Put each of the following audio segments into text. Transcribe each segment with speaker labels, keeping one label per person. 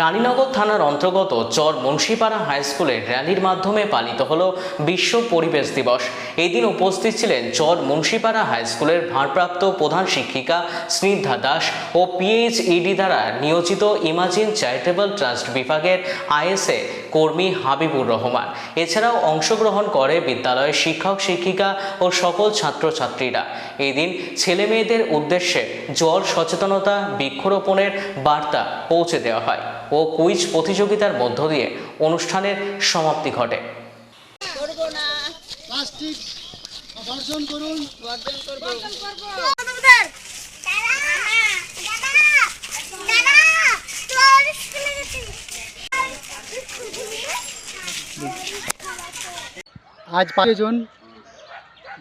Speaker 1: Raninagar থানার অন্তর্গত চর Munshipara high স্কুলে র্যালির মাধ্যমে পালিত হল বিশ্ব পরিবেশ দিবস। এদিন উপস্থিত ছিলেন চর মুন্সিপাড়া হাই স্কুলের ভারপ্রাপ্ত প্রধান শিক্ষিকা স্নিগ্ধা দাস ও পিএইচইডি দ্বারা নিয়োজিত ইমাজিন চ্যারিটেবল ট্রাস্ট বিভাগের আইএসএ কর্মী হাবিবুর রহমান। এছাড়াও অংশগ্রহণ করে বিদ্যালয়ের শিক্ষক, শিক্ষিকা ও সকল ছাত্রছাত্রীরা। এদিন ছেলে মেয়েদের উদ্দেশ্যে জল সচেতনতা, বৃক্ষরোপণের বার্তা পৌঁছে দেওয়া হয়। ও কুইজ প্রতিযোগিতার মধ্য দিয়ে অনুষ্ঠানের সমাপ্তি ঘটে।
Speaker 2: করব না
Speaker 3: প্লাস্টিক বর্জন করুন।
Speaker 2: বর্জন করব।
Speaker 3: আজ পাঁচই জুন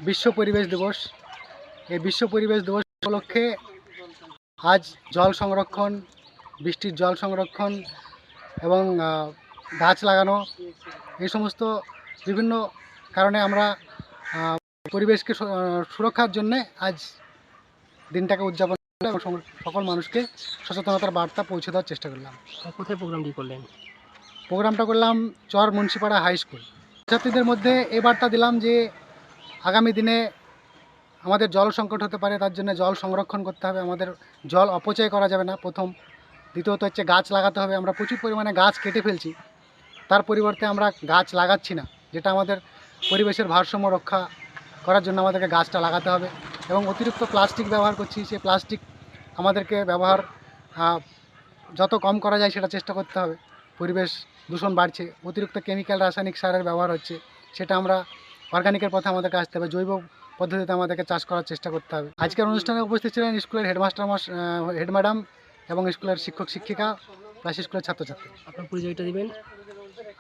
Speaker 3: বিশ্ব পরিবেশ দিবস। এই বিশ্ব পরিবেশ দিবস উপলক্ষে আজ জল সংরক্ষণ বৃষ্টির জল সংরক্ষণ এবং গাছ লাগানো এই সমস্ত বিভিন্ন কারণে আমরা পরিবেশকে সুরক্ষার জন্যে আজ দিনটাকে উদযাপন করলাম এবং সকল মানুষকে সচেতনতার বার্তা পৌঁছে দেওয়ার চেষ্টা করলাম।
Speaker 4: কোথায় প্রোগ্রামটি করলেন?
Speaker 3: প্রোগ্রামটা করলাম চর মুন্সিপাড়া হাই স্কুল। ছাত্রীদের মধ্যে এই বার্তা দিলাম যে আগামী দিনে আমাদের জল সংকট হতে পারে তার জন্য জল সংরক্ষণ করতে হবে আমাদের জল অপচয় করা যাবে না প্রথম। দ্বিতীয়ত হচ্ছে গাছ লাগাতে হবে। আমরা প্রচুর পরিমাণে গাছ কেটে ফেলছি। তার পরিবর্তে আমরা গাছ লাগাচ্ছি না, যেটা আমাদের পরিবেশের ভারসাম্য রক্ষা করার জন্য আমাদেরকে গাছটা লাগাতে হবে এবং অতিরিক্ত প্লাস্টিক ব্যবহার করছি। সেই প্লাস্টিক আমাদেরকে ব্যবহার যত কম করা যায় সেটা চেষ্টা করতে হবে। পরিবেশ দূষণ বাড়ছে, অতিরিক্ত কেমিক্যাল, রাসায়নিক সারের ব্যবহার হচ্ছে, সেটা আমরা অর্গানিকের পথে আমাদেরকে আসতে হবে। জৈব পদ্ধতিতে আমাদেরকে চাষ করার চেষ্টা করতে হবে। আজকের অনুষ্ঠানে উপস্থিত ছিলেন স্কুলের হেডমাস্টার মাস হেড ম্যাডাম এবং স্কুলের শিক্ষক শিক্ষিকা প্লাস স্কুলের ছাত্রছাত্রী।
Speaker 4: আপনার পরিচয়টা দিবেন?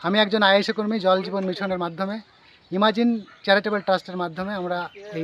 Speaker 3: আমি একজন আইএসএ কর্মী জল জীবন মিশনের মাধ্যমে ইমাজিন চ্যারিটেবল ট্রাস্টের মাধ্যমে আমরা এই